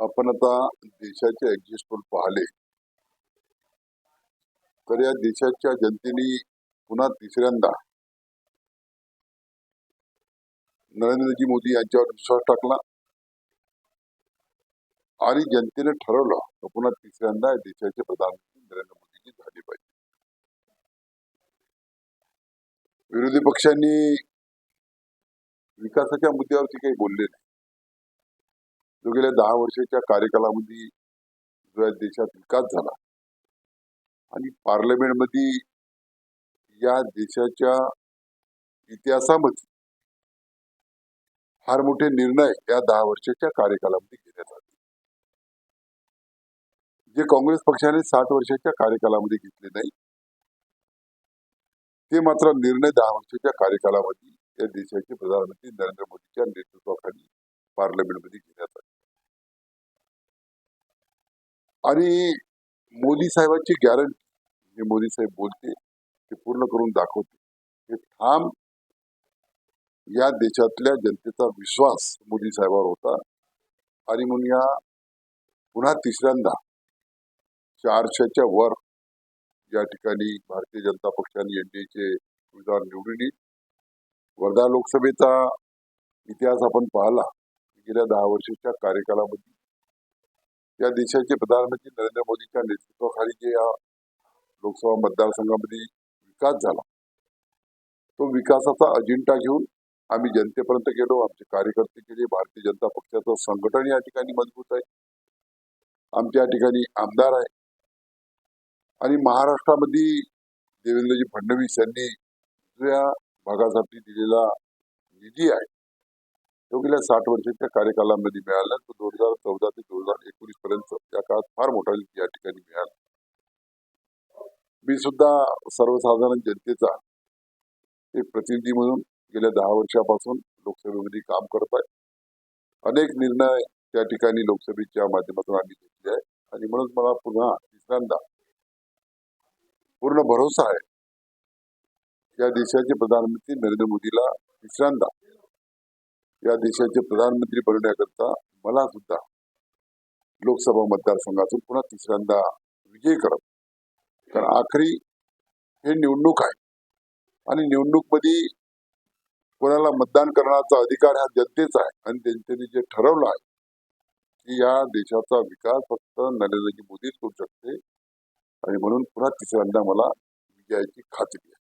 आपण आता देशाचे एक्झिट पाहिले. तर या देशाच्या जनतेने पुन्हा तिसऱ्यांदा नरेंद्रजी मोदी यांच्यावर विश्वास टाकला आणि जनतेने ठरवलं तर पुन्हा तिसऱ्यांदा या देशाचे प्रधानमंत्री नरेंद्र मोदीजी झाले पाहिजे. विरोधी पक्षांनी विकासाच्या मुद्द्यावरती काही बोलले नाही. जो गेल्या दहा वर्षाच्या कार्यकालामध्ये जो या देशात विकास झाला. आणि पार्लमेंटमध्ये या देशाच्या इतिहासामध्ये फार मोठे निर्णय या दहा वर्षाच्या कार्यकालामध्ये घेण्यात आले. जे काँग्रेस पक्षाने साठ वर्षाच्या कार्यकालामध्ये घेतले नाही ते मात्र निर्णय दहा वर्षाच्या कार्यकालामध्ये या देशाचे प्रधानमंत्री नरेंद्र मोदीच्या नेतृत्वाखाली पार्लमेंटमध्ये घेण्यात आले. आणि मोदी साहेबांची गॅरंटी जे मोदी साहेब बोलते ते पूर्ण करून दाखवते हे ठाम या देशातल्या जनतेचा विश्वास मोदी साहेबांवर होता. आणि म्हणून या पुन्हा तिसऱ्यांदा चारशेच्या वर या ठिकाणी भारतीय जनता पक्षाने एनडीएचे उमेदवार निवडून येईल वर्धा लोकसभेचा इतिहास आपण पाहिला. गेल्या दहा वर्षाच्या कार्यकालामध्ये या देशाचे प्रधानमंत्री नरेंद्र मोदीच्या नेतृत्वाखाली जे या लोकसभा मतदारसंघामध्ये विकास झाला. तो विकासाचा अजेंडा घेऊन आम्ही जनतेपर्यंत गेलो. आमचे कार्यकर्ते गेले. भारतीय जनता पक्षाचं संघटन या ठिकाणी मजबूत आहे. आमच्या ठिकाणी आमदार आहे. आणि महाराष्ट्रामध्ये देवेंद्रजी फडणवीस यांनी दुसऱ्या भागासाठी दिलेला निधी आहे. तो गेल्या साठ वर्षाच्या कार्यकालामध्ये मिळाला. तो दोन हजार चौदा ते दोन हजार फार मोठा या ठिकाणी मिळाला. मी सुद्धा सर्वसाधारण जनतेचा एक प्रतिनिधी म्हणून गेल्या दहा वर्षापासून लोकसभेमध्ये काम करत आहे अनेक निर्णय त्या ठिकाणी लोकसभेच्या माध्यमातून आम्ही घेतले आहे आणि म्हणून मला पुन्हा तिसऱ्यांदा पूर्ण भरोसा आहे. या देशाचे प्रधानमंत्री नरेंद्र मोदीला तिसऱ्यांदा या देशाचे प्रधानमंत्री बनवण्याकरता मला सुद्धा लोकसभा मतदारसंघातून पुन्हा तिसऱ्यांदा विजयी करत. कारण आखरी हे निवडणूक आहे. आणि निवडणूकमध्ये कोणाला मतदान करण्याचा अधिकार हा जनतेचा आहे. आणि जनतेने जे ठरवलं आहे की या देशाचा विकास फक्त नरेंद्रजी मोदीच करू शकते. आणि म्हणून पुन्हा तिसऱ्यांदा मला विजयाची खात्री आहे.